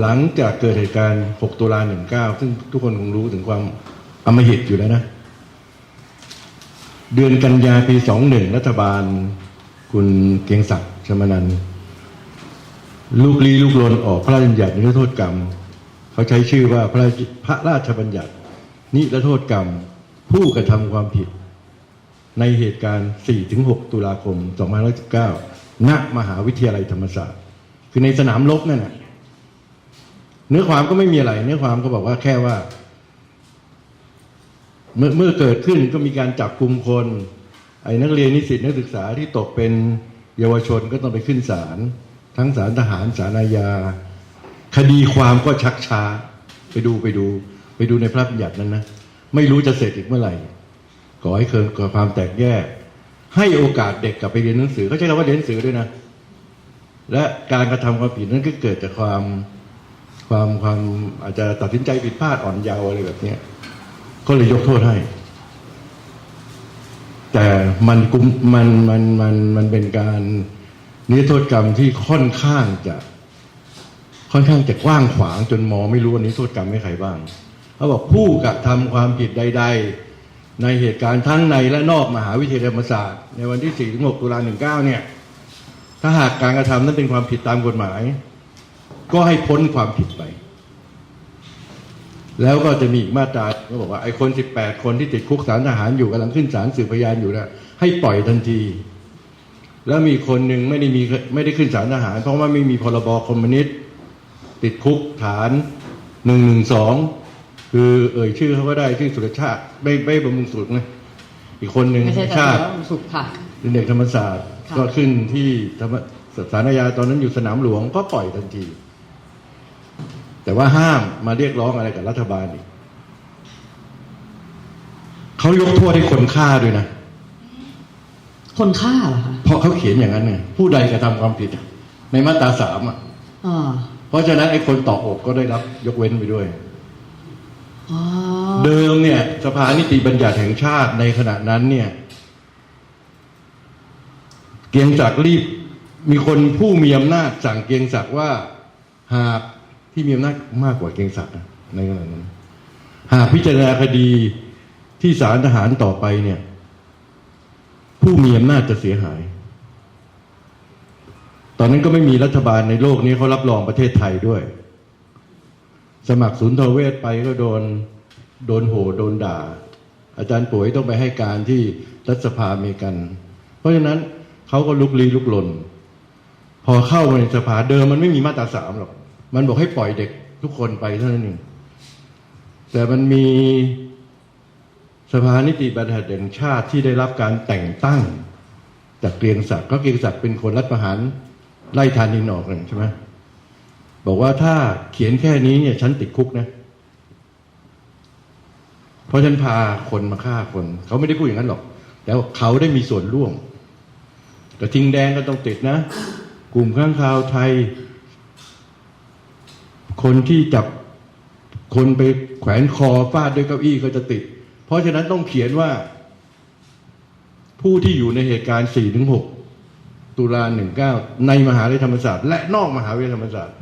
หลังจากเกิดเหตุการณ์ 6 ตุลา 19 ซึ่งทุกคนคงรู้ถึงความอมหิตอยู่แล้วนะ เดือนกันยาปี 21 รัฐบาล คุณเกียงศักดิ์ชมนันลูกลีลูกลนออกพระราชบัญญัตินิรโทษกรรม เขาใช้ชื่อว่าพระราชพระราชบัญญัติ นิรโทษกรรม ผู้กระทำความผิด ในเหตุการณ์ 4-6 ตุลาคม 2519ณมหาวิทยาลัยธรรมศาสตร์ คือในสนามรบนั่นน่ะ เนื้อความก็ไม่มีอะไร เนื้อความก็บอกว่าแค่ว่า เมื่อเมื่อเกิดขึ้นก็มีการจับกลุ่มคน ไอ้นักเรียนนิสิตนักศึกษาที่ตกเป็นเยาวชนก็ต้องไปขึ้นศาลทั้งศาลทหารศาลอาญาคดีความก็ชักช้า ไปดูไปดู ไปดูในพระบัญญัตินั้นนะไม่รู้จะเสร็จอีกเมื่อไหร่ก่อให้เกิดความแตกแยก ให้โอกาสเด็กกลับไปเรียนหนังสือเขาใช้คำว่าเรียนหนังสือด้วยนะ และการกระทำความผิดนั้นก็เกิดจากความ ความความอาจจะตัดสินใจผิดพลาดอ่อนเยาว์อะไรแบบเนี้ยก็เลยยกโทษให้ แต่มันกุมมันมันมันมันเป็นการนิรโทษกรรมที่ค่อนข้างจะ ค่อนข้างจะกว้างขวางจนมองไม่รู้ว่านิรโทษกรรมให้ใครบ้างเขาบอกผู้กระทำความผิดใด ๆ ในเหตุการณ์ทั้งในและนอกมหาวิทยาลัยธรรมศาสตร์ ในวันที่4ถึง6ตุลา19เนี่ย ถ้าหากการกระทำนั้นเป็นความผิดตามกฎหมาย ก็ให้พ้นความผิดไป แล้วก็จะมีอีกมาตราก็บอกว่าไอ้คน18คนที่ติดคุกสารทหารอยู่กำลังขึ้นศาลสืบพยานอยู่นะให้ปล่อยทันที แล้วมีคนหนึ่งไม่ได้มีไม่ได้ขึ้นศาลทหาร เพราะว่าไม่มีพรบคอมมิวนิสต์ติดคุกฐานหนึ่งหนึ่งสองคือเอ่ยชื่อเขาก็ได้ชื่อสุรชาติไม่ไม่บำรุงสุขนะอีกคนหนึ่งไม่ใช่ชาแต่ติว่าสุขค่ะเป็นเด็กธรรมศาสตร์ค่ะก็ขึ้นที่ธรรมสารอาญาตอนนั้นอยู่สนามหลวงก็ปล่อยทันที แต่ว่าห้ามมาเรียกร้องอะไรกับรัฐบาลอีกเขายกโทษให้คนฆ่าด้วยนะคนฆ่าเหรอคะเพราะเขาเขียนอย่างนั้นไงผู้ใดกระทำความผิดอะในมาตราสามอะอ่าเพราะฉะนั้นไอ้คนต่ออกก็ได้รับ ยกเว้นไปด้วย อ๋อเดิมเนี่ย สภานิติบัญญัติแห่งชาติในขณะนั้นเนี่ย เกรียงศักดิ์รีบ มีคนผู้มีอำนาจสั่งเกรียงศักดิ์ว่า หาก ที่มีอำนาจมากกว่าเกงศักดิ์นะในขณะนั้น หากพิจารณาคดีที่ศาลทหารต่อไปเนี่ย ผู้มีอำนาจจะเสียหาย ตอนนั้นก็ไม่มีรัฐบาลในโลกนี้เขารับรองประเทศไทยด้วย สมัครศูนย์ทเวชไปก็โดนโดนโหโดนด่า อาจารย์ป่วยต้องไปให้การที่รัฐสภาอเมริกัน เพราะฉะนั้นเขาก็ลุกลี้ลุกลน พอเข้ามาในสภาเดิมมันไม่มีมาตราสามหรอก มันบอกให้ปล่อยเด็กทุกคนไปเท่านั้นเองแต่มันมีสภานิติบัญญัติแห่งชาติที่ได้รับการแต่งตั้ง จากเกรียงศักดิ์ก็เกรียงศักดิ์เป็นคนรัฐประหารไล่ทานินออกเลยใช่ไหมบอกว่าถ้าเขียนแค่นี้เนี่ยฉันติดคุกนะเพราะฉันพาคนมาฆ่าคน เขาไม่ได้พูดอย่างนั้นหรอกแต่ว่าเขาได้มีส่วนร่วมกระทิงแดงก็ต้องติดนะ กลุ่มข้างคาวไทย คนที่จับคนไปแขวนคอฟาดด้วยเก้าอี้ก็จะติด เพราะฉะนั้นต้องเขียนว่า ผู้ที่อยู่ในเหตุการณ์ 4-6 ตุลา 19 ในมหาวิทยาลัยธรรมศาสตร์และนอกมหาวิทยาลัยธรรมศาสตร์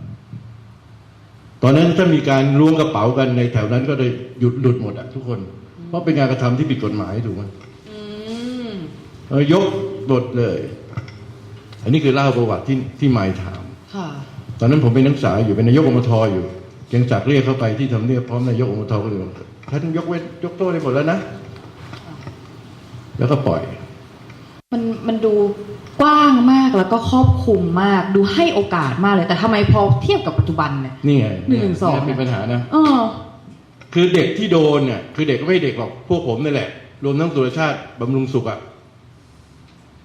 ตอนนั้นถ้ามีการล้วงกระเป๋ากันในแถวนั้นก็เลยหยุดหลุดหมดอะทุกคน เพราะเป็นการกระทำที่ผิดกฎหมายถูกไหมอืมเออยกบทเลย อันนี้คือเล่าประวัติที่ที่หมายถาม ค่ะ ตอนนั้นผมเป็นนักศึกษาอยู่เป็นนายกอมทอยู่เกรียงศักดิ์เรียกเข้าไปที่ทำเนียบพร้อมนายกอมทก็เลยบอกท่านยกเว้นยกโทษได้หมดแล้วนะ แล้วก็ปล่อย มันมันดูกว้างมากแล้วก็ครอบคลุมมากดูให้โอกาสมากเลย แต่ทำไมพอเทียบกับปัจจุบันเนี่ย นี่ไงหนึ่งหนึ่งสองเยเป็นปัญหานะ เออ คือเด็กที่โดนเนี่ยคือเด็กก็ไม่เด็กหรอกพวกผมนี่แหละ รวมทั้งสุรชาติบำรุงสุขอะ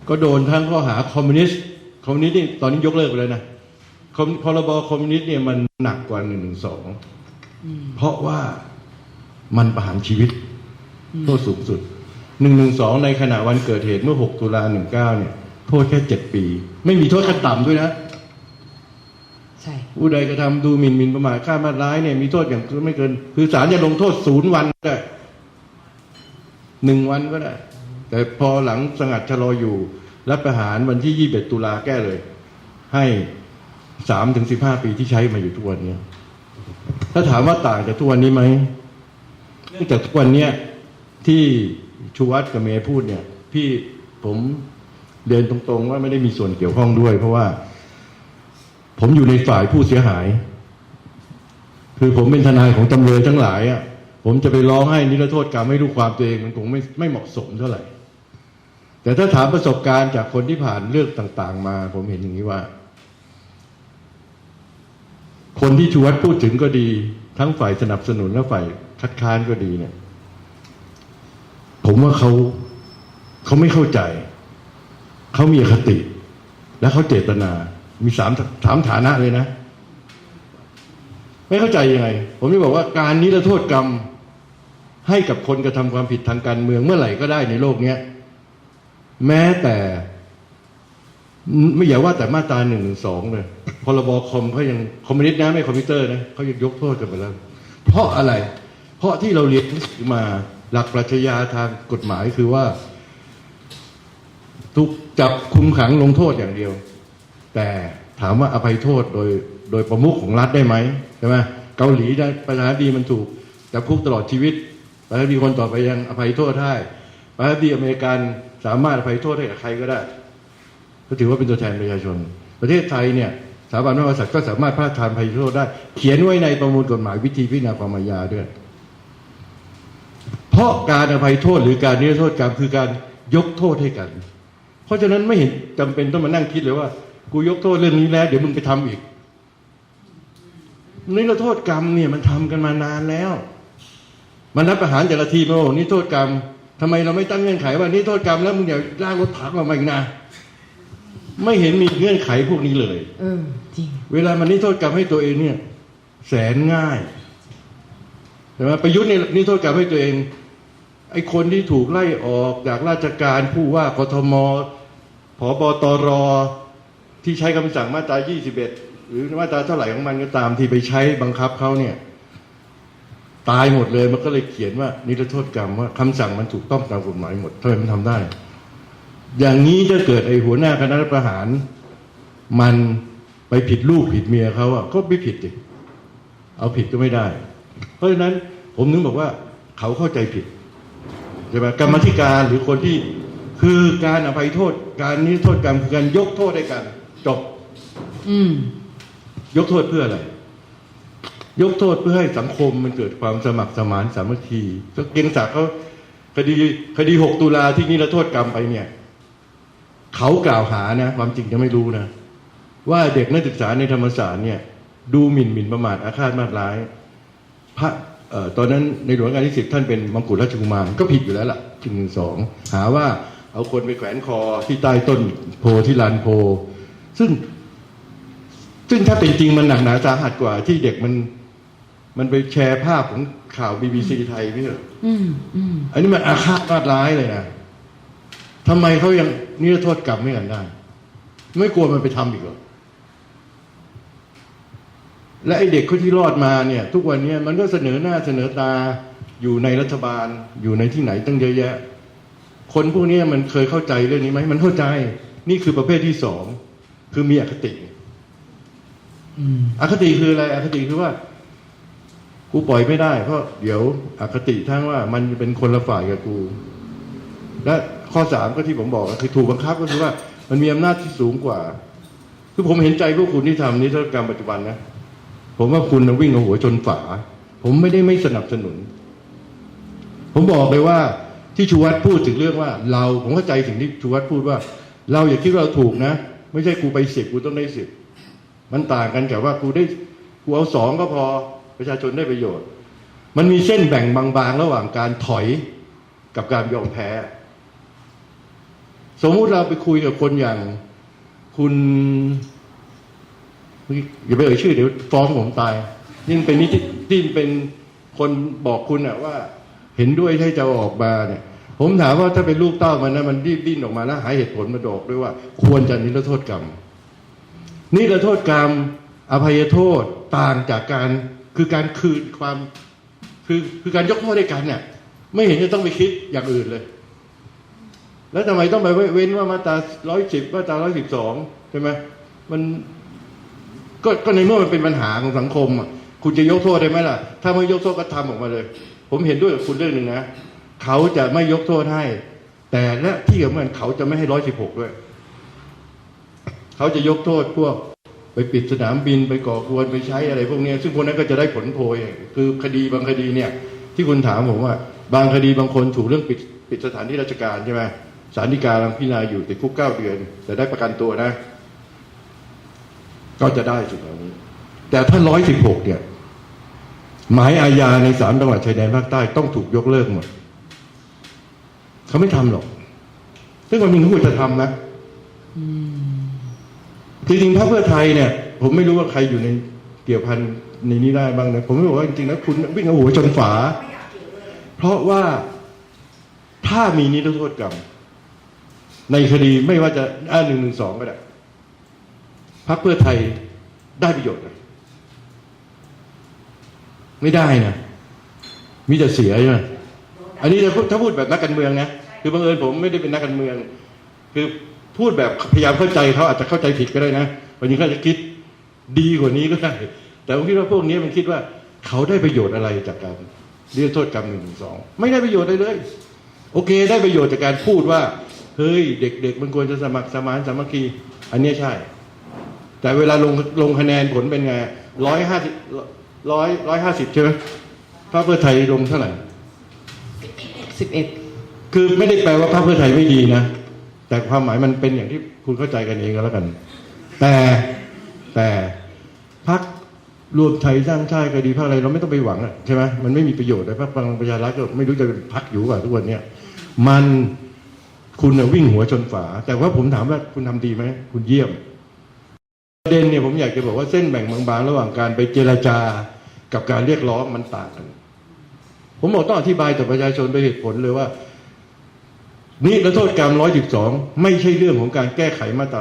ก็โดนทั้งข้อหาคอมมิวนิสต์คอมมิวนิสต์นี่ตอนนี้ยกเลิกไปแล้วนะ คอมพรบคอมมิวนิสต์เนี่ยมันหนักกว่าหนึ่งหนึ่งสองอืมเพราะว่ามันประหารชีวิตอืมโทษสูงสุดหนึ่งหนึ่งสองในขณะวันเกิดเหตุเมื่อหกตุลาหนึ่งเก้าเนี่ย โทษแค่เจ็ดปี ไม่มีโทษขั้นต่ำด้วยนะใช่ผู้ใดกระทำดูหมิ่นหมิ่นประมาทฆ่ามาร้ายเนี่ยมีโทษอย่างไม่เกิน คือศาลจะลงโทษศูนย์วันก็ได้หนึ่งวันก็ได้ แต่พอหลังสงัดชะลออยู่ รับประหารวันที่ยี่สิบตุลาแก้เลย ให้ สามถึงสิบห้าปีที่ใช้มาอยู่ทุกวันนี้ถ้าถามว่าต่างจากทุกวันนี้ไหมเนื่องจากทุกวันเนี้ยที่ชูวัตรกับเมย์พูดเนี่ย พี่ผมเรียนตรงๆ ว่าไม่ได้มีส่วนเกี่ยวข้องด้วย เพราะว่า ผมอยู่ในฝ่ายผู้เสียหาย คือผมเป็นทนายของจำเลยทั้งหลายอะผมจะไปร้องให้นิรโทษกรรมให้ลูกความตัวเองมันคงไม่ไม่เหมาะสมเท่าไหร่ แต่ถ้าถามประสบการณ์จากคนที่ผ่านเรื่องต่าง ๆ มา ผมเห็นอย่างนี้ว่า คนที่ชูวัตพูดถึงก็ดี ทั้งฝ่ายสนับสนุนและฝ่ายคัดค้านก็ดีเนี่ย ผมว่าเขาเขาไม่เข้าใจ เขามีอคติ และเขาเจตนา มีสามสามฐานะเลยนะ ไม่เข้าใจยังไง ผมจะบอกว่าการนิรโทษกรรมให้กับคนกระทำความผิดทางการเมืองเมื่อไหร่ก็ได้ในโลกเนี้ยแม้แต่ ไม่อย่าว่าแต่มาตราหนึ่งหนึ่งสองเลยพรบคอมเขายังคอมมิวนิสต์นะไม่คอมพิวเตอร์นะเขายังยกโทษกันไปแล้ว เพราะอะไร เพราะที่เราเรียนมาหลักปรัชญาทางกฎหมายคือว่าถูกจับคุมขังลงโทษอย่างเดียว แต่ถามว่าอภัยโทษโดยโดยประมุขของรัฐได้ไหมใช่ไหมเกาหลีได้ประธานาธิบดีมันถูกจำคุกตลอดชีวิตประธานาธิบดีคนต่อไปยังอภัยโทษให้ประธานาธิบดีอเมริกันสามารถอภัยโทษให้กับใครก็ได้ ก็ถือว่าเป็นตัวแทนประชาชน ประเทศไทยเนี่ยสถาบันพระมหากษัตริย์ก็สามารถพระราชทานภัยโทษได้ เขียนไว้ในประมวลกฎหมายวิธีพิจารณาความอาญาด้วย เพราะการอภัยโทษหรือการนิรโทษกรรมคือการยกโทษให้กัน เพราะฉะนั้นไม่เห็นจำเป็นต้องมานั่งคิดเลยว่า กูยกโทษเรื่องนี้แล้ว เดี๋ยวมึงไปทำอีกนิรโทษกรรมเนี่ยมันทำกันมานานแล้ว มันรับประหารแต่ละทีมาโอ้นี่โทษกรรมทำไมเราไม่ตั้งเงื่อนไขว่านี่โทษกรรมแล้วมึงอย่าลากรถถังออกมาอีกนะ ไม่เห็นมีเงื่อนไขพวกนี้เลย เออ จริง เวลามันนิโทษกรรมให้ตัวเองเนี่ย แสนง่ายแต่ว่าประยุทธ์เนี่ยนิโทษกรรมให้ตัวเอง ไอ้คนที่ถูกไล่ออกจากราชการผู้ว่ากทมผบตรที่ใช้คำสั่งมาตรา21 หรือมาตราเท่าไหร่ของมันก็ตามที่ไปใช้บังคับเขาเนี่ย ตายหมดเลยมันก็เลยเขียนว่า นิรโทษกรรมว่าคำสั่งมันถูกต้องตามกฎหมายหมดทำไมมันทำได้ อย่างนี้ถ้าเกิดไอ้หัวหน้าคณะรัฐประหาร มันไปผิดลูกผิดเมียเขาอะก็ไม่ผิดดิเอาผิดก็ไม่ได้ เพราะฉะนั้นผมนึกบอกว่าเขาเข้าใจผิดใช่ไหมกรรมธิการหรือคนที่คือการอภัยโทษ การนิรโทษกรรมคือการยกโทษให้กันจบ อืม ยกโทษเพื่ออะไร ยกโทษเพื่อให้สังคมมันเกิดความสมัครสมานสามัคคีก็เกียงศักดิ์เขาคดีคดีหกตุลาที่นิรโทษกรรมไปเนี่ย เขากล่าวหานะ ความจริงยังไม่รู้นะ ว่าเด็กนักศึกษาในธรรมศาสตร์เนี่ย ดูหมิ่นหมิ่นประมาทอาฆาตมาตร้าย พระเอ่อตอนนั้นในหลวงรัชกาลที่สิบท่านเป็นมงกุฎราชกุมารก็ผิดอยู่แล้วล่ะจึงหนึ่งสองหาว่าเอาคนไปแขวนคอที่ใต้ต้นโพที่ลานโพ ซึ่ง ซึ่งถ้าเป็นจริงมันหนักหนาสาหัสกว่า ที่เด็กมันมันไปแชร์ภาพของข่าวบีบีซีไทยไม่ใช่เหรออืมอืมอันนี้มันอาฆาตมาตร้ายเลยนะ ทำไมเขายังนิรโทษกรรมไม่กันได้ ไม่กลัวมันไปทำอีกเหรอและไอเด็กคนที่รอดมาเนี่ย ทุกวันเนี้มันก็เสนอหน้าเสนอตาอยู่ในรัฐบาลอยู่ในที่ไหนตั้งเยอะแยะ คนพวกนี้มันเคยเข้าใจเรื่องนี้ไหมมันเข้าใจ นี่คือประเภทที่สองคือมีอคติอคติคืออะไรอคติคือว่ากูปล่อยไม่ได้เพราะเดี๋ยวอคติทั้งว่ามันเป็นคนละฝ่ายกับกู และข้อสามก็ที่ผมบอกก็คือถูกบังคับก็คือว่า มันมีอำนาจที่สูงกว่า คือผมเห็นใจพวกคุณที่ทำนิรโทษกรรมปัจจุบันนะผมว่าคุณน่ะวิ่งเอาหัวชนฝา ผมไม่ได้ไม่สนับสนุน ผมบอกเลยว่าที่ชูวัตรพูดถึงเรื่องว่า เราผมเข้าใจสิ่งที่ชูวัตรพูดว่า เราอย่าคิดว่าเราถูกนะ ไม่ใช่กูไปสิบกูต้องได้สิบมันต่างกันกับว่ากูได้กูเอาสองก็พอประชาชนได้ประโยชน์ มันมีเส้นแบ่งบางๆ ระหว่างการถอยกับการยอมแพ้ สมมุติเราไปคุยกับคนอย่างคุณอย่าไปเอ่ยชื่อเดี๋ยวฟ้องผมตายนี่เป็นนิติที่เป็นคนบอกคุณอะว่า เห็นด้วยให้จะออกมาเนี่ย ผมถามว่าถ้าเป็นลูกเต้ามันนะมันรีบดิ้นออกมาแล้วหาเหตุผลมาดอกด้วยว่า ควรจะนิรโทษกรรมนิรโทษกรรม อภัยโทษต่างจากการคือการคืนความ คือคือการยกโทษให้กันเนี่ยไม่เห็นจะต้องไปคิดอย่างอื่นเลย แล้วทำไมต้องไปเว้นว่ามาตราร้อยสิบมาตราร้อยสิบสองใช่ไหมมันก็ก็ในเมื่อมันเป็นปัญหาของสังคมอะคุณจะยกโทษได้ไหมล่ะ ถ้าไม่ยกโทษก็ทำออกมาเลย ผมเห็นด้วยกับคุณเรื่องหนึ่งนะเขาจะไม่ยกโทษให้ แต่และที่สำคัญเขาจะไม่ให้ร้อยสิบหกด้วย เขาจะยกโทษพวกไปปิดสนามบินไปก่อกวนไปใช้อะไร พวกนี้ซึ่งพวกนั้นก็จะได้ผลโพยคือคดีบางคดีเนี่ย ที่คุณถามผมว่า บางคดีบางคนถูกเรื่องปิดปิดสถานที่ราชการใช่ไหม ศาลฎีกาลังพิจารณาอยู่ติดคุกเก้าเดือน แต่ได้ประกันตัวนะ ก็จะได้สิ่งเหล่านี้ แต่ถ้าร้อยสิบหกเนี่ย หมายอาญาในสามจังหวัดชายแดนภาคใต้ต้องถูกยกเลิกหมดเขาไม่ทำหรอกซึ่งความจริงเขาควรจะทำนะจริงๆพรรคเพื่อไทยเนี่ย ผมไม่รู้ว่าใครอยู่ในเกี่ยวพันในนี้ได้บ้างนะผมไม่บอกว่าจริงๆแล้วคุณวิ่งเอาหัวชนฝา เพราะว่าถ้ามีนิรโทษกรรม ในคดีไม่ว่าจะอ้าหนึ่งหนึ่งสองก็ได้พรรคเพื่อไทยได้ประโยชน์ไม่ได้นะ มีแต่เสียใช่ไหมอันนี้ถ้าพูดแบบนักการเมืองนะคือบังเอิญผมไม่ได้เป็นนักการเมือง คือพูดแบบพยายามเข้าใจเขาอาจจะเข้าใจผิดก็ได้นะวันนี้เขาจะคิดดีกว่านี้ก็ได้ แต่ผมคิดว่าพวกนี้มันคิดว่า เขาได้ประโยชน์อะไรจากการเรียกโทษกรรมหนึ่งถึงสองไม่ได้ประโยชน์เลย โอเค ได้ประโยชน์จากการพูดว่า เฮ้ยเด็ก ๆ มันควรจะสมัครสมานสามัคคี อันนี้ใช่ แต่เวลาลงลงคะแนนผลเป็นไงร้อยห้าสิบร้อยร้อยห้าสิบใช่ไหมพรรคเพื่อไทยลงเท่าไหร่สิบเอ็ดคือไม่ได้แปลว่าพรรคเพื่อไทยไม่ดีนะ แต่ความหมายมันเป็นอย่างที่คุณเข้าใจกันเองก็แล้วกัน แต่แต่พรรครวมไทยสร้างชาติก็ดีพรรคอะไรเราไม่ต้องไปหวังอะใช่ไหมมันไม่มีประโยชน์เลยพรรคพลังประชารัฐก็ไม่รู้จะเป็นพรรคอยู่กับทุกวันเนี้ยมัน คุณน่ะวิ่งหัวชนฝา แต่ว่าผมถามว่าคุณทำดีไหม คุณเยี่ยม ประเด็นเนี่ยผมอยากจะบอกว่าเส้นแบ่งบางๆ ระหว่างการไปเจรจากับการเรียกร้องมันต่างกัน ผมบอกต้องอธิบายต่อประชาชนโดยเหตุผลเลยว่า นี่รัโทษกรรม112ไม่ใช่เรื่องของการแก้ไขมาตรา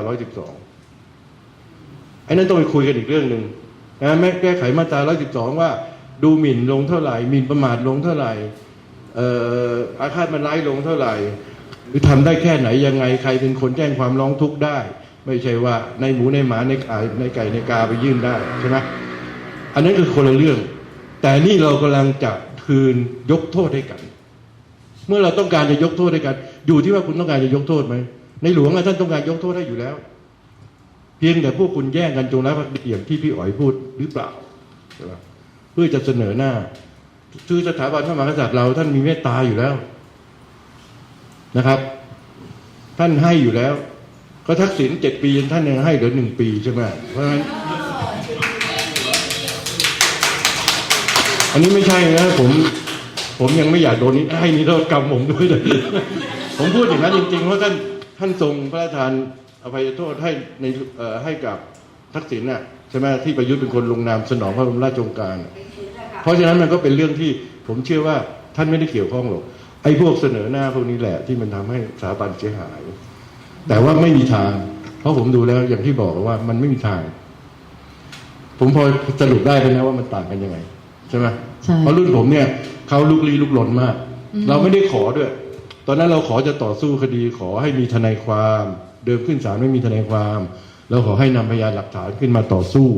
112ไอ้นั้นต้องไปคุยกันอีกเรื่องหนึ่งนะแม้แก้ไขมาตรา112ว่า ดูหมิ่นลงเท่าไหร่หมิ่นประมาทลงเท่าไหร่เอ่ออาฆาตมันร้ายลงเท่าไหร่ หรือทำได้แค่ไหนยังไงใครเป็นคนแจ้งความร้องทุกข์ได้ ไม่ใช่ว่าในหมูในหมาในไก่ในไก่ในกาไปยื่นได้ใช่ไหมอันนั้นคือคนละเรื่อง แต่นี่เรากำลังจะคืนยกโทษให้กัน เมื่อเราต้องการจะยกโทษให้กัน อยู่ที่ว่าคุณต้องการจะยกโทษไหมในหลวงท่านต้องการยกโทษให้อยู่แล้ว เพียงแต่พวกคุณแย่งกันจงรักภักดีอย่างที่พี่อ๋อยพูดหรือเปล่าเพื่อจะเสนอหน้าคือสถาบันพระมหากษัตริย์เราท่านมีเมตตาอยู่แล้ว นะครับ ท่านให้อยู่แล้ว ก็ทักษิณเจ็ดปีท่านยังให้เหลือหนึ่งปีใช่ไหมเพราะฉะนั้นอันนี้ไม่ใช่นะผมผมยังไม่อยากโดนนี้ให้นิรโทษกรรมผมด้วยเลยผมพูดอย่างนั้นจริงๆเพราะท่านท่านทรงพระราชทานอภัยโทษให้ในเอ่อให้กับทักษิณน่ะใช่ไหมที่ประยุทธ์เป็นคนลงนามสนองพระบรมราชโองการ เพราะฉะนั้นมันก็เป็นเรื่องที่ผมเชื่อว่าท่านไม่ได้เกี่ยวข้องหรอก ไอ้พวกเสนอหน้าพวกนี้แหละที่มันทำให้สถาบันเสียหาย แต่ว่าไม่มีทาง เพราะผมดูแล้วอย่างที่บอกว่ามันไม่มีทาง ผมพอสรุปได้แล้วนะว่ามันต่างกันยังไง ใช่ไหมใช่เพราะรุ่นผมเนี่ยเขาลุกลี้ลุกลนมากอืมเราไม่ได้ขอด้วย ตอนนั้นเราขอจะต่อสู้คดี ขอให้มีทนายความ เดิมขึ้นศาลไม่มีทนายความเราขอให้นำพยานหลักฐานขึ้นมาต่อสู้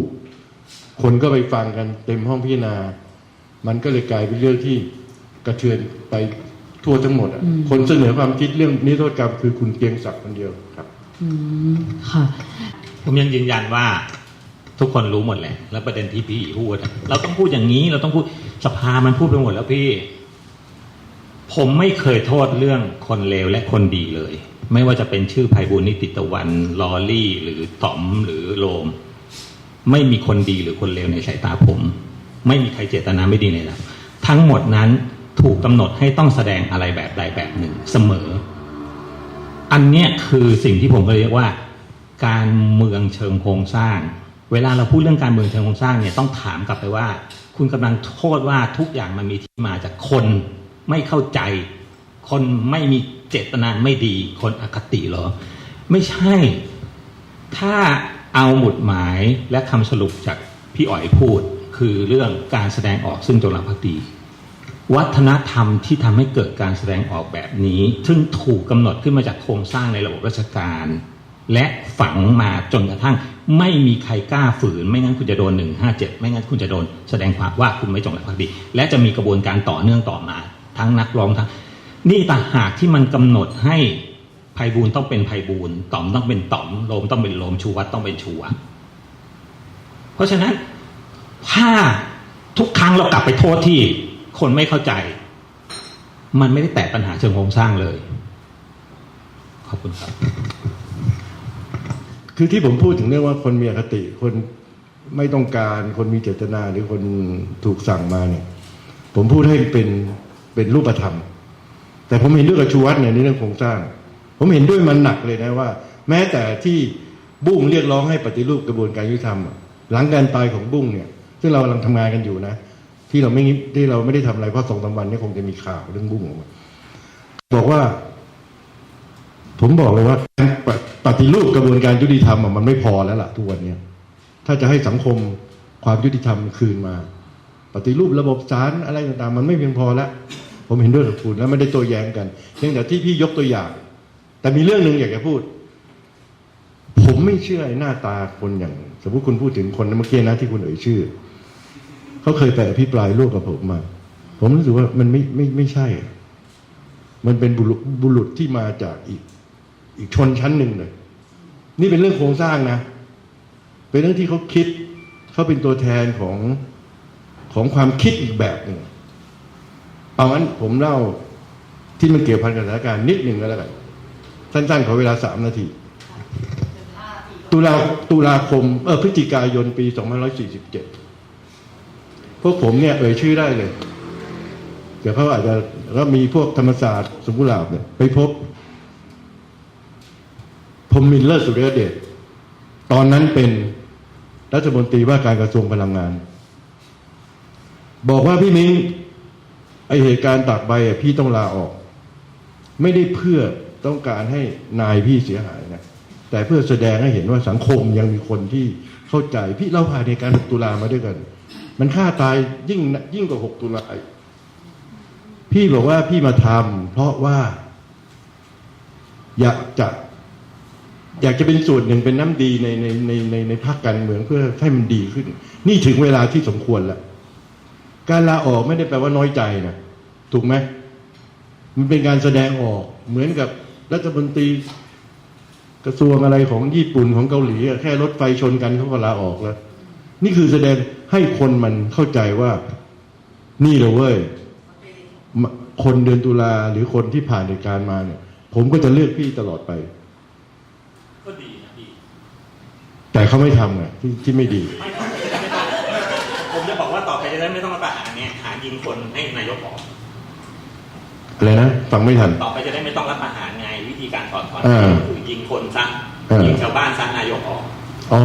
คนก็ไปฟังกันเต็มห้องพิจารณา มันก็เลยกลายเป็นเรื่องที่กระเทือนไป ทั่วทั้งหมดอะอืมคนเสนอความคิดเรื่องนิรโทษกรรมคือคุณเกรียงศักดิ์คนเดียวครับอืมค่ะ ผมยังยืนยันว่าทุกคนรู้หมดแหละ แล้วประเด็นที่พี่พูดอะเราต้องพูดอย่างนี้ เราต้องพูดสภามันพูดไปหมดแล้วพี่ ผมไม่เคยโทษเรื่องคนเลวและคนดีเลย ไม่ว่าจะเป็นชื่อไพบุญนิติตะวันลอรี่ หรือต๋อมหรือโลม ไม่มีคนดีหรือคนเลวในสายตาผม ไม่มีใครเจตนาไม่ดีในเราทั้งหมดนั้น ถูกกำหนดให้ต้องแสดงอะไรแบบใดแบบหนึ่งเสมอ อันเนี้ยคือสิ่งที่ผมก็เรียกว่า การเมืองเชิงโครงสร้าง เวลาเราพูดเรื่องการเมืองเชิงโครงสร้างเนี่ยต้องถามกลับไปว่า คุณกำลังโทษว่าทุกอย่างมันมีที่มาจากคนไม่เข้าใจ คนไม่มีเจตนาไม่ดี คนอคติเหรอ ไม่ใช่ ถ้าเอาหมุดหมายและคำสรุปจากพี่อ๋อยพูด คือเรื่องการแสดงออกซึ่งจงรักภักดี วัฒนธรรมที่ทำให้เกิดการแสดงออกแบบนี้ ซึ่งถูกกำหนดขึ้นมาจากโครงสร้างในระบบราชการ และฝังมาจนกระทั่ง ไม่มีใครกล้าฝืน ไม่งั้นคุณจะโดนหนึ่งห้าเจ็ดไม่งั้นคุณจะโดน แสดงความว่าคุณไม่จงรักภักดี และจะมีกระบวนการต่อเนื่องต่อมา ทั้งนักร้องทั้งนี่ต่างหากที่มันกำหนดให้ไพบูลต้องเป็นไพบูลต่อมต้องเป็นต่อมโลมต้องเป็นโลมชูวัดต้องเป็นชูวัดเพราะฉะนั้นถ้าทุกครั้งเรากลับไปโทษที่ คนไม่เข้าใจ มันไม่ได้แตะปัญหาเชิงโครงสร้างเลย ขอบคุณครับ คือที่ผมพูดถึงเรื่องว่าคนมีอคติ คนไม่ต้องการคนมีเจตนาหรือคนถูกสั่งมาเนี่ย ผมพูดให้เป็นเป็นรูปธรรม แต่ผมเห็นด้วยกับชูวัฒน์เนี่ยในเรื่องโครงสร้าง ผมเห็นด้วยมันหนักเลยนะว่า แม้แต่ที่บุ้งเรียกร้องให้ปฏิรูปกระบวนการยุติธรรมหลังการตายของบุ้งเนี่ย ซึ่งเรากำลังทำงานกันอยู่นะ ที่เราไม่ที่เราไม่ได้ทำอะไรเพราะสองสามวันนี้คงจะมีข่าวเรื่องบุ้งออกมาบอกว่า ผมบอกเลยว่าการปฏิรูปกระบวนการยุติธรรมมันไม่พอแล้วล่ะทุกวันนี้ถ้าจะให้สังคมความยุติธรรมคืนมา ปฏิรูประบบศาลอะไรต่างๆ มันไม่เพียงพอแล้ว ผมเห็นด้วยกับคุณแล้วไม่ได้โตัวแย้งกันเพียงแต่ที่พี่ยกตัวอย่าง แต่มีเรื่องหนึ่งอยากจะพูด ผมไม่เชื่อหน้าตาคนอย่าง สมมติคุณพูดถึงคนเมื่อกี้นะที่คุณเอ่ยชื่อ เขาเคยไปอภิปรายร่วมกับผมมา ผมรู้สึกว่ามันไม่ไม่ไม่ใช่ มันเป็นบุรุษบุรุษที่มาจากอีก อีกชนชั้นหนึ่งเลยนี่เป็นเรื่องโครงสร้างนะ เป็นเรื่องที่เขาคิด เขาเป็นตัวแทนของของความคิดอีกแบบหนึ่งเอางั้นผมเล่าที่มันเกี่ยวพันกับสถานการณ์นิดหนึ่งก็แล้วกันสั้นๆขอเวลาสามนาที ตุลาตุลาคมเออพฤศจิกายนปี 2547พ วกผมเนี่ยเอ่ยชื่อได้เลยเดี๋ยวเขาอาจจะแล้วมีพวกธรรมศาสตร์สมกุหลาบเนี่ยไปพบพรมมินเลิศสุริยเดชตอนนั้นเป็นรัฐมนตรีว่าการกระทรวงพลังงาน บอกว่าพี่มิ้งไอเหตุการณ์ตากใบพี่ต้องลาออก ไม่ได้เพื่อต้องการให้นายพี่เสียหายนะแต่เพื่อแสดงให้เห็นว่าสังคมยังมีคนที่เข้าใจ พี่เราผ่านเหตุการณ์6ตุลามาด้วยกัน มันฆ่าตายยิ่งยิ่งกว่า6ตุลาพี่บอกว่าพี่มาทำเพราะว่า อยากจะ อยากจะเป็นส่วนหนึ่งเป็นน้ำดีในในในในในภาคการเมืองเพื่อให้มันดีขึ้น นี่ถึงเวลาที่สมควรแล้ว การลาออกไม่ได้แปลว่าน้อยใจนะถูกไหมมันเป็นการแสดงออก เหมือนกับรัฐมนตรีกระทรวงอะไรของญี่ปุ่นของเกาหลีแค่รถไฟชนกันเขาก็ลาออกแล้ว นี่คือแสดงให้คนมันเข้าใจว่า นี่เลยเว้ยมคนเดือนตุลาหรือคนที่ผ่านเหตุการณ์มาเนี่ย ผมก็จะเลือกพี่ตลอดไป ก็ดีนะพี่ แต่เขาไม่ทำไงที่ที่ไม่ดีไม่ต้องผมจะบอกว่าต่อไปจะได้ไม่ต้องมาประหารเนี่ยหายิงคนให้นายกออกอะไรนะฟังไม่ทัน ต่อไปจะได้ไม่ต้องรับประหารไง วิธีการถอดถอนอ่าคือยิงคนซะอ่ายิยิงชาวบ้านซะนายกออก อ๋อ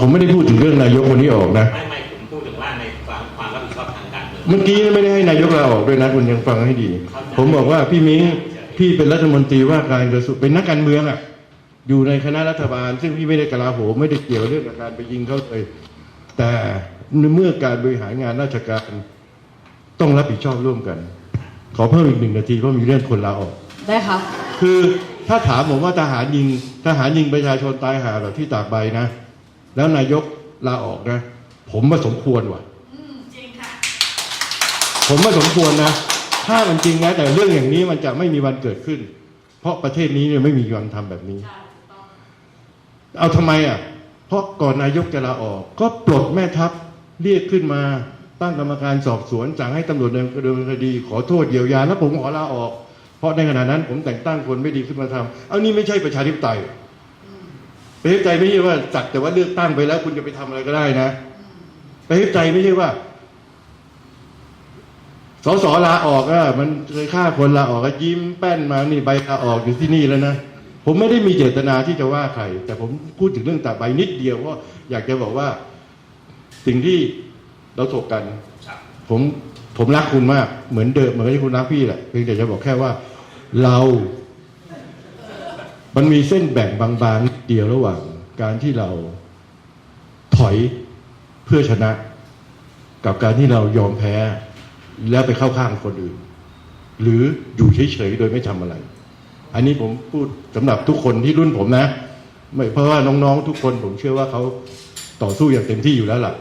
ผมไม่ได้พูดถึงเรื่องนายกคนนี้ออกนะ ไม่ไม่ผมพูดถึงว่าในความความรับผิดชอบทางการเมือง เมื่อกี้ไม่ได้ให้นายกลาออกด้วยนะคุณยังฟังให้ดี ผมบอกว่าพี่มิ้งพี่เป็นรัฐมนตรีว่าการกระทรวงเป็นนักการเมืองอะ อยู่ในคณะรัฐบาล ซึ่งพี่ไม่ได้กลาโหมไม่ได้เกี่ยวเรื่องกับการไปยิงเขาเลย แต่เมื่อการบริหารงานราชการต้องรับผิดชอบร่วมกัน ขอเพิ่มอีกหนึ่งนาทีเพราะมีเรื่องคนลาออก ได้ครับคือถ้าถามผมว่าทหารยิงทหารยิงประชาชนตายหาแบบที่ตากใบนะ แล้วนายกลาออกนะ ผมว่าสมควรว่ะ ผมว่าสมควรนะ ถ้ามันจริงนะ แต่เรื่องอย่างนี้มันจะไม่มีวันเกิดขึ้น เพราะประเทศนี้เนี่ยไม่มีวันทำแบบนี้เอาทำไมอะ เพราะก่อนนายกจะลาออก ก็ปลดแม่ทัพเรียกขึ้นมา ตั้งกรรมการสอบสวนสั่งให้ตำรวจดำเนินคดี ขอโทษเยียวยาแล้วผมขอลาออก เพราะในขณะนั้นผมแต่งตั้งคนไม่ดีขึ้นมาทำเอานี่ไม่ใช่ประชาธิปไตย ประชาธิปไตยไม่ใช่ว่าจัดแต่ว่าเลือกตั้งไปแล้ว คุณจะไปทำอะไรก็ได้นะประชาธิปไตยไม่ใช่ว่าสสลาออกอะมันเคยฆ่าคนลาออกก็ยิ้มแป้นมานี่ใบลาออกอยู่ที่นี่แล้วนะผมไม่ได้มีเจตนาที่จะว่าใคร แต่ผมพูดถึงเรื่องตากใบนิดเดียวเพราะอยากจะบอกว่า สิ่งที่เราถกกันครับผมผมรักคุณมากเหมือนเดิมเหมือนที่คุณรักพี่แหละเพียงแต่จะบอกแค่ว่า เรา มันมีเส้นแบ่งบางๆนิดเดียวระหว่างการที่เราถอยเพื่อชนะ กับการที่เรายอมแพ้แล้วไปเข้าข้างคนอื่น หรืออยู่เฉยๆโดยไม่ทำอะไร อันนี้ผมพูดสำหรับทุกคนที่รุ่นผมนะ ไม่เพราะว่าน้องๆทุกคนผมเชื่อว่าเขาต่อสู้อย่างเต็มที่อยู่แล้วล่ะ